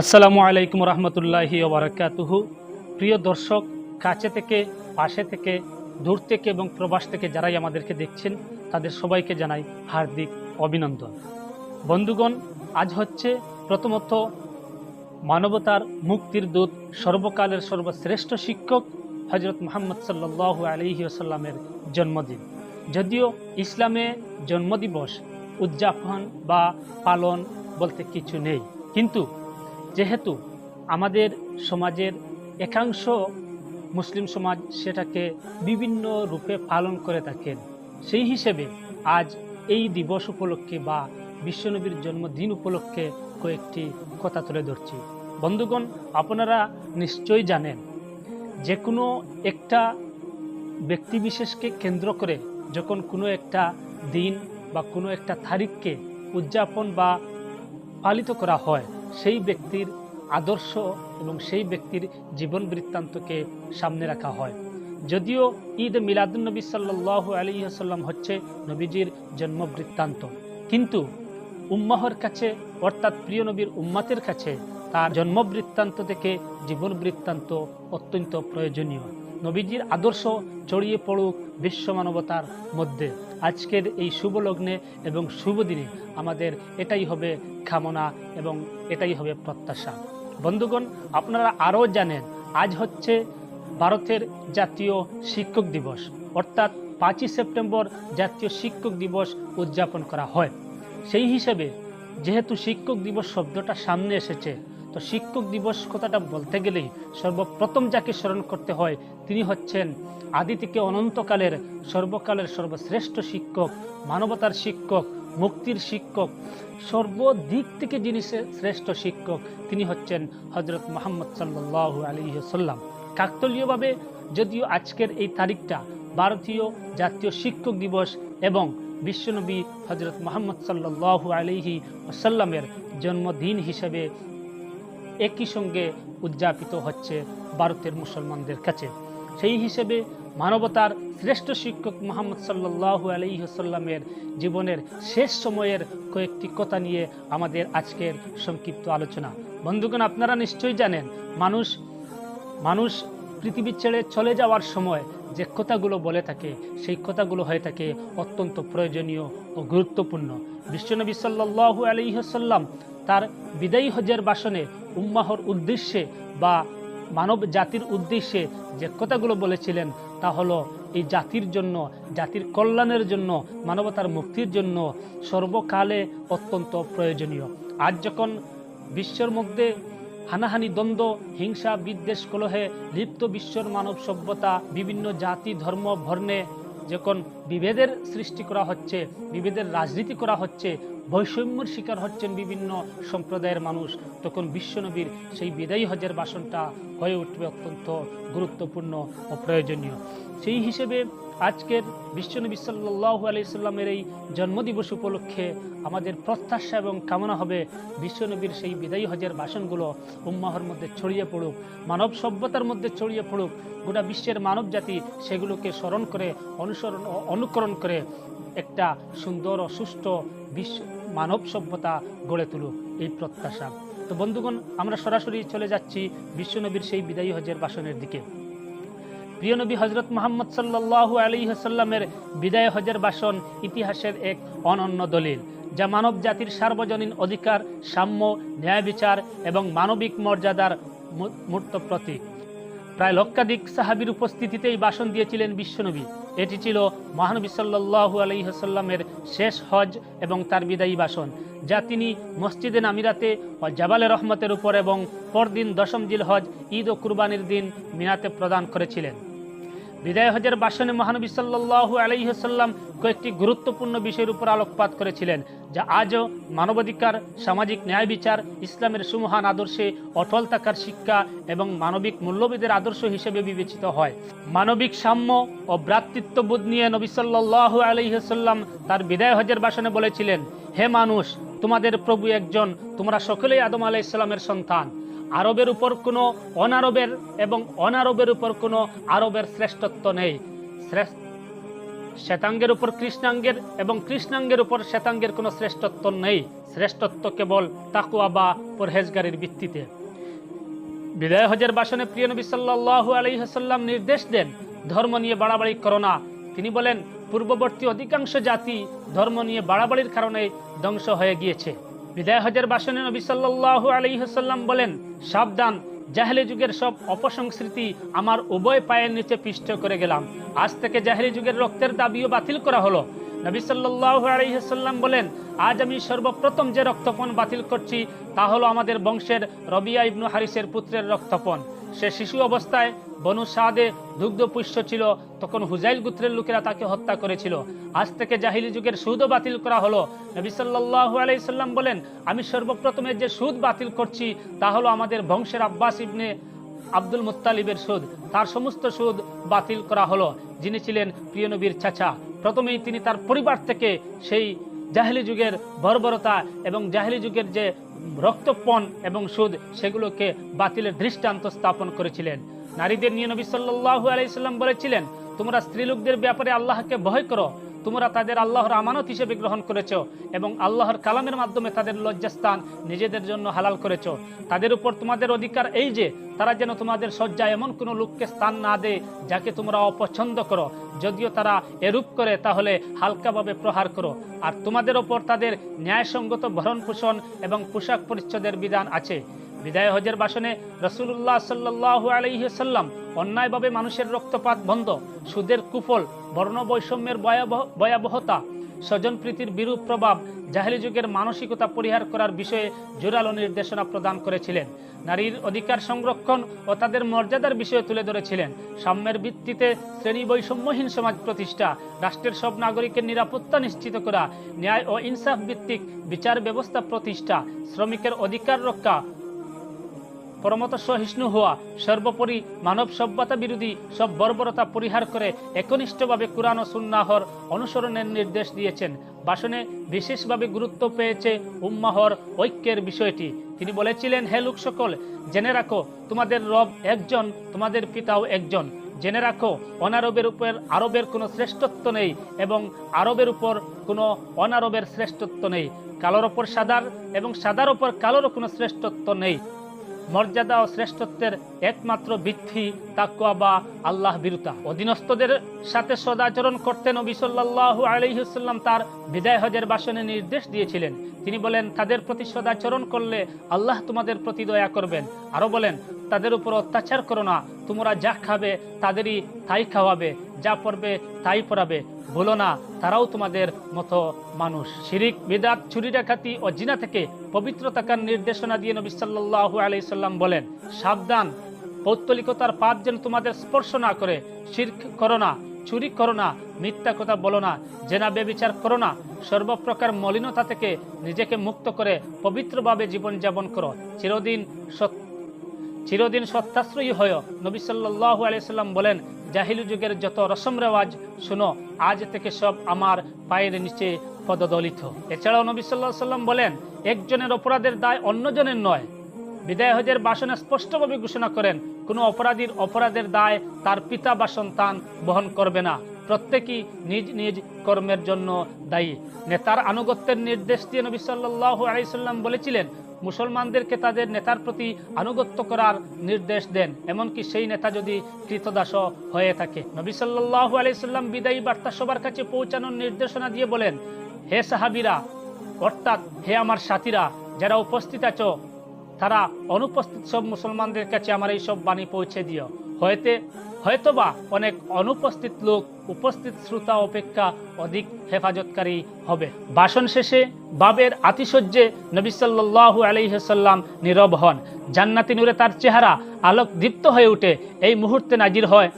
আসসালামু আলাইকুম রহমতুল্লাহি ওবরাকাতুহু প্রিয় দর্শক, কাছে থেকে, পাশে থেকে, দূর থেকে এবং প্রবাস থেকে যারাই আমাদেরকে দেখছেন, তাদের সবাইকে জানাই হার্দিক অভিনন্দন। বন্ধুগণ, আজ হচ্ছে প্রথমত মানবতার মুক্তির দূত, সর্বকালের সর্বশ্রেষ্ঠ শিক্ষক হজরত মোহাম্মদ সাল্লাহ আলহি আসাল্লামের জন্মদিন। যদিও ইসলামে জন্মদিবস উদযাপন বা পালন বলতে কিছু নেই, কিন্তু যেহেতু আমাদের সমাজের একাংশ মুসলিম সমাজ সেটাকে বিভিন্ন রূপে পালন করে থাকেন, সেই হিসেবে আজ এই দিবস উপলক্ষে বা বিশ্বনবীর জন্মদিন উপলক্ষে কয়েকটি কথা তুলে ধরছি। বন্ধুগণ, আপনারা নিশ্চয়ই জানেন যে কোনো একটা ব্যক্তিবিশেষকে কেন্দ্র করে যখন কোনো একটা দিন বা কোনো একটা তারিখকে উদযাপন বা পালিত করা হয় সেই ব্যক্তির আদর্শ এবং সেই ব্যক্তির জীবন বৃত্তান্তকে সামনে রাখা হয়। যদিও ঈদ মিলাদুলনবী সাল্লাহ আলী আসাল্লাম হচ্ছে নবীজির জন্ম বৃত্তান্ত। কিন্তু উম্মাহর কাছে, অর্থাৎ প্রিয় নবীর উম্মাতের কাছে তার জন্ম বৃত্তান্ত থেকে জীবন বৃত্তান্ত অত্যন্ত প্রয়োজনীয়। নবীজির আদর্শ ছড়িয়ে পড়ুক বিশ্ব মানবতার মধ্যে। আজকের এই শুভ লগ্নে এবং শুভ দিনে আমাদের এটাই হবে কামনা এবং এটাই হবে প্রত্যাশা। বন্ধুগণ, আপনারা আরও জানেন, আজ হচ্ছে ভারতের জাতীয় শিক্ষক দিবস। অর্থাৎ পাঁচই সেপ্টেম্বর জাতীয় শিক্ষক দিবস উদযাপন করা হয়। সেই হিসেবে যেহেতু শিক্ষক দিবস শব্দটা সামনে এসেছে তো শিক্ষক দিবস কথাটা বলতে গেলেই সর্বপ্রথম যাকে স্মরণ করতে হয় তিনি হচ্ছেন আদি থেকে অনন্তকালের, সর্বকালের সর্বশ্রেষ্ঠ শিক্ষক, মানবতার শিক্ষক, মুক্তির শিক্ষক, সর্বদিক থেকে যিনি শ্রেষ্ঠ শিক্ষক, তিনি হচ্ছেন হজরত মোহাম্মদ সাল্লাহ আলী সাল্লাম কাকতলীয়ভাবে যদিও আজকের এই তারিখটা ভারতীয় জাতীয় শিক্ষক দিবস এবং বিশ্বনবী হজরত মোহাম্মদ সাল্লাহ আলিহি ওসাল্লামের জন্মদিন হিসেবে একই সঙ্গে উদযাপিত হচ্ছে ভারতের মুসলমানদের কাছে। সেই হিসেবে মানবতার শ্রেষ্ঠ শিক্ষক মোহাম্মদ সাল্লাহ আলহিহসাল্লামের জীবনের শেষ সময়ের কয়েকটি কথা নিয়ে আমাদের আজকের সংক্ষিপ্ত আলোচনা। বন্ধুগণ, আপনারা নিশ্চয়ই জানেন, মানুষ মানুষ পৃথিবী ছেড়ে চলে যাওয়ার সময় যে কথাগুলো বলে থাকে, সেই কথাগুলো হয়ে থাকে অত্যন্ত প্রয়োজনীয় ও গুরুত্বপূর্ণ। বিশ্বনবী সাল্লাহু আলহিহসাল্লাম তার বিদায়ী হজের বাসনে উম্মাহর উদ্দেশ্যে বা মানব জাতির উদ্দেশ্যে যে কথাগুলো বলেছিলেন, তা হলো এই জাতির জন্য, জাতির কল্যাণের জন্য, মানবতার মুক্তির জন্য সর্বকালে অত্যন্ত প্রয়োজনীয়। আজ যখন বিশ্বের মধ্যে হানাহানি, দ্বন্দ্ব, হিংসা, বিদ্বেষ, কলহে লিপ্ত বিশ্বর মানব সভ্যতা, বিভিন্ন জাতি, ধর্ম, বর্ণে যখন বিভেদের সৃষ্টি করা হচ্ছে, বিভেদের রাজনীতি করা হচ্ছে, বৈষম্যের শিকার হচ্ছেন বিভিন্ন সম্প্রদায়ের মানুষ, তখন বিশ্বনবীর সেই বিদায়ী হজের বাসনটা হয়ে উঠবে অত্যন্ত গুরুত্বপূর্ণ ও প্রয়োজনীয়। সেই হিসেবে আজকের বিশ্বনবী সাল্লাহ আলাইসাল্লামের এই জন্মদিবস উপলক্ষে আমাদের প্রত্যাশা এবং কামনা হবে বিশ্বনবীর সেই বিদায়ী হজের বাসনগুলো উম্মাহর মধ্যে ছড়িয়ে পড়ুক, মানব সভ্যতার মধ্যে ছড়িয়ে পড়ুক, গোটা বিশ্বের মানব জাতি সেগুলোকে স্মরণ করে, অনুসরণ, অনুকরণ করে একটা সুন্দর ও সুষ্ঠু বিশ্ব মানব সভ্যতা গড়ে তুলুক, এই প্রত্যাশা। তো বন্ধুগণ, আমরা সরাসরি চলে যাচ্ছি বিশ্বনবীর সেই বিদায়ী হজের বাসনের দিকে। প্রিয় নবী হজরত মোহাম্মদ সাল্লাহ আলী হাসাল্লামের বিদায় হজের বাসন ইতিহাসের এক অনন্য দলিল, যা মানব জাতির সার্বজনীন অধিকার, সাম্য, ন্যায় বিচার এবং মানবিক মর্যাদার মূর্ত প্রতীক। প্রায় লক্ষাধিক সাহাবির উপস্থিতিতেই ভাষণ দিয়েছিলেন বিশ্বনবী এটি ছিল মহানবী সাল্লাহু আলহিহাসাল্লামের শেষ হজ এবং তার বিদায়ী ভাষণ যা তিনি মসজিদে নামিরাতে ও জাবালে রহমতের উপর এবং পরদিন দশম জিল হজ ঈদ ও কুরবানির দিন মিনাতে প্রদান করেছিলেন। বিদায় হজের বাসনে মহানবী সাল্লাহু আলহিহাসাল্লাম কয়েকটি গুরুত্বপূর্ণ বিষয়ের উপর আলোকপাত করেছিলেন, যা আজও মানবাধিকার, সামাজিক ন্যায় বিচার, ইসলামের সুমহান আদর্শে অটল থাকার শিক্ষা এবং মানবিক মূল্যবোধের আদর্শ হিসেবে বিবেচিত হয়। মানবিক সাম্য ও ভ্রাতৃত্ববোধ নিয়ে নবী সাল্লাহু আলহিহাসাল্লাম তার বিদায় হজের বাসনে বলেছিলেন, হে মানুষ, তোমাদের প্রভু একজন, তোমরা সকলেই আদম আলাইসাল্লামের সন্তান। আরবের উপর কোনো অনারবের এবং অনারবের উপর কোনো আরবের শ্রেষ্ঠত্ব নেই। শ্বেতাঙ্গের উপর কৃষ্ণাঙ্গের এবং কৃষ্ণাঙ্গের উপর শ্বেতাঙ্গের কোনো শ্রেষ্ঠত্ব নেই। শ্রেষ্ঠত্ব কেবল তাকুয়া বা পরহেজগারির ভিত্তিতে। বিদায় হজের বাসনে প্রিয় নবী সাল্লাল্লাহু আলাইহি হাসাল্লাম নির্দেশ দেন, ধর্ম নিয়ে বাড়াবাড়ি করো না। তিনি বলেন, পূর্ববর্তী অধিকাংশ জাতি ধর্ম নিয়ে বাড়াবাড়ির কারণে ধ্বংস হয়ে গিয়েছে। বিদায় হজের বাসনে নবী সাল্লু আলাইহি হাসাল্লাম বলেন, সাবধান, জাহেলি যুগের সব অপসংস্কৃতি আমার উভয় পায়ের নিচে পিষ্ট করে গেলাম। আজ থেকে জাহেলি যুগের রক্তের দাবিও বাতিল করা হলো। নবী সাল্লাহ আলাইহি সাল্লাম বলেন, আজ আমি সর্বপ্রথম যে রক্তপণ বাতিল করছি, তা হলো আমাদের বংশের রবিয়া ইবনু হারিসের পুত্রের রক্তপণ। সে শিশু অবস্থায় বনু সাদে দুগ্ধ পুষ্য ছিল। তখন হুজাইল গুত্রের লোকেরা তাকে হত্যা করেছিল। আজ থেকে জাহিলি যুগের সুদও বাতিল করা হলো। নবী আলাইহি সাল্লাম বলেন, আমি সর্বপ্রথমে যে সুদ বাতিল করছি, তা হলো আমাদের বংশের আব্বাস ইবনে আব্দুল মুত্তালিবের সুদ। তার সমস্ত সুদ বাতিল করা হলো। যিনি ছিলেন প্রিয় নবীর চাচা। প্রথমেই তিনি তার পরিবার থেকে সেই জাহেলি যুগের বর্বরতা এবং জাহেলি যুগের যে রক্তপণ এবং সুদ, সেগুলোকে বাতিলের দৃষ্টান্ত স্থাপন করেছিলেন। নারীদের নিয়ে নবী সাল্লাল্লাহু আলাইসাল্লাম বলেছিলেন, তোমরা স্ত্রীলোকদের ব্যাপারে আল্লাহকে ভয় করো তোমরা তাদের আল্লাহর আমানত হিসেবে গ্রহণ করেছ এবং আল্লাহর কালামের মাধ্যমে তাদের লজ্জাস্থান নিজেদের জন্য হালাল করেছ। তাদের উপর তোমাদের অধিকার এই যে, তারা যেন তোমাদের শয্যায় এমন কোনো লোককে স্থান না দেয় যাকে তোমরা অপছন্দ করো। যদিও তারা এরূপ করে, তাহলে হালকাভাবে প্রহার করো। আর তোমাদের ওপর তাদের ন্যায়সঙ্গত ভরণ পোষণ এবং পোশাক পরিচ্ছদের বিধান আছে। বিদায় হজের বাসনে রসুল্লাহ সাল্লাহু আলহিহাল্লাম অন্যায়ভাবে মানুষের রক্তপাত বন্ধ, সুদের কুফল বর্ণ বৈষম্যের ভয়াবহ, ভয়াবহতা, স্বজনপ্রীতির বিরূপ প্রভাব, জাহেলি যুগের মানসিকতা পরিহার করার বিষয়ে জোরালো নির্দেশনা প্রদান করেছিলেন। নারীর অধিকার সংরক্ষণ ও তাদের মর্যাদার বিষয়ে তুলে ধরেছিলেন। সাম্যের ভিত্তিতে শ্রেণি বৈষম্যহীন সমাজ প্রতিষ্ঠা, রাষ্ট্রের সব নাগরিকের নিরাপত্তা নিশ্চিত করা, ন্যায় ও ইনসাফ ভিত্তিক বিচার ব্যবস্থা প্রতিষ্ঠা, শ্রমিকের অধিকার রক্ষা পরমত সহিষ্ণু হওয়া সর্বোপরি মানব সভ্যতা বিরোধী সব বর্বরতা পরিহার করে একনিষ্ঠভাবে কোরআন ও সুন্নাহর অনুসরণের নির্দেশ দিয়েছেন। ভাষণে বিশেষভাবে গুরুত্ব পেয়েছে উম্মাহর ঐক্যের বিষয়টি। তিনি বলেছিলেন, হে লোক সকল, জেনে রাখো, তোমাদের রব একজন, তোমাদের পিতাও একজন। জেনে রাখো, অনারবের উপর আরবের কোনো শ্রেষ্ঠত্ব নেই এবং আরবের উপর কোনো অনারবের শ্রেষ্ঠত্ব নেই। কালোর ওপর সাদার এবং সাদার ওপর কালোরও কোনো শ্রেষ্ঠত্ব নেই। মর্যাদা ও শ্রেষ্ঠত্বের একমাত্র বৃদ্ধি তাকুয়া বা আল্লাহ বিরুতা অধীনস্থদের সাথে সদাচরণ করতেন নবী আলাইহিসাল্লাম তার বিদায় হজের বাসনে নির্দেশ দিয়েছিলেন। তিনি বলেন, তাদের প্রতি সদাচরণ করলে আল্লাহ তোমাদের প্রতি দয়া করবেন। আরও বলেন তাদের উপর অত্যাচার করো না। তোমরা যা খাবে, তাদেরই তাই খাওয়াবে। যা পড়বে, তাই পড়াবে। ভুলো না, তারাও তোমাদের মতো মানুষ। শিরিক, বিদাত চুরি ডাকাতি ও জিনা থেকে পবিত্র থাকার নির্দেশনা দিয়ে নবী সাল্লাল্লাহু আলাইহি সাল্লাম বলেন, সাবধান। পৌত্তলিকতার পাপ যেন তোমাদের স্পর্শ না করে। শির্ক করো না চুরি করো না, মিথ্যা কথা বলো না, জেনা বেবিচার করো না। সর্বপ্রকার মলিনতা থেকে নিজেকে মুক্ত করে পবিত্রভাবে জীবনযাপন করো। চিরদিন সত্য চিরদিন সত্যাশ্রয়ী হয় নবী সাল্লাল্লাহু আলাইহি সাল্লাম বলেন, জাহিলু যুগের যত রসম রেওয়াজ, শুনো, আজ থেকে সব আমার পায়ের নিচে পদদলিত। এছাড়াও নবী সাল্লাহ সাল্লাম বলেন, একজনের অপরাধের দায় অন্যজনের নয়। বিদায় হজের বাসনে স্পষ্টভাবে ঘোষণা করেন, কোনো অপরাধীর অপরাধের দায় তার পিতা বা সন্তান বহন করবে না। প্রত্যেকেই নিজ নিজ কর্মের জন্য দায়ী। নেতার আনুগত্যের নির্দেশ দিয়ে নবী সাল্লাহ আলাইসাল্লাম বলেছিলেন মুসলমানদেরকে তাদের নেতার প্রতি আনুগত্য করার নির্দেশ দেন। এমনকি সেই নেতা যদি কৃতদাস হয়ে থাকে। নবী সাল্লাহ আলাইসাল্লাম বিদায়ী বার্তা সবার কাছে পৌঁছানোর নির্দেশনা দিয়ে বলেন, হে সাহাবিরা, অর্থাৎ হে আমার সাথীরা, যারা উপস্থিত আছো, তারা অনুপস্থিত সব মুসলমানদের কাছে আমার এই সব বাণী পৌঁছে দিও। হয়তে, হয়তোবা অনেক অনুপস্থিত লোক উপস্থিত শ্রোতা অপেক্ষা অধিক হেফাজতকারী হবে। ভাষণ শেষে বাবের আতিশয্যে নবী সাল্লাল্লাহু আলাইসাল্লাম নীরব হন। জান্নাতি নূরে তার চেহারা আলোক দীপ্ত হয়ে ওঠে এই মুহূর্তে নাজির হয়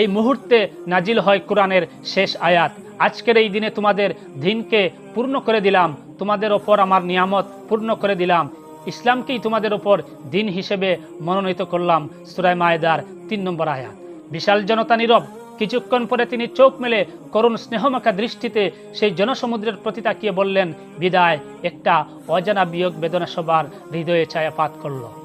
এই মুহূর্তে নাজিল হয় কোরআনের শেষ আয়াত। আজকের এই দিনে তোমাদের দিনকে পূর্ণ করে দিলাম। তোমাদের ওপর আমার নিয়ামত পূর্ণ করে দিলাম। ইসলামকেই তোমাদের ওপর দিন হিসেবে মনোনীত করলাম সুরায় মায়েদার তিন নম্বর আয়াত। বিশাল জনতা নীরব কিছুক্ষণ পরে তিনি চোখ মেলে করুণ স্নেহমাখা দৃষ্টিতে সেই জনসমুদ্রের প্রতি তাকিয়ে বললেন, বিদায়। একটা অজানা বিয়োগ বেদনা সবার হৃদয়ে ছায়াপাত করল।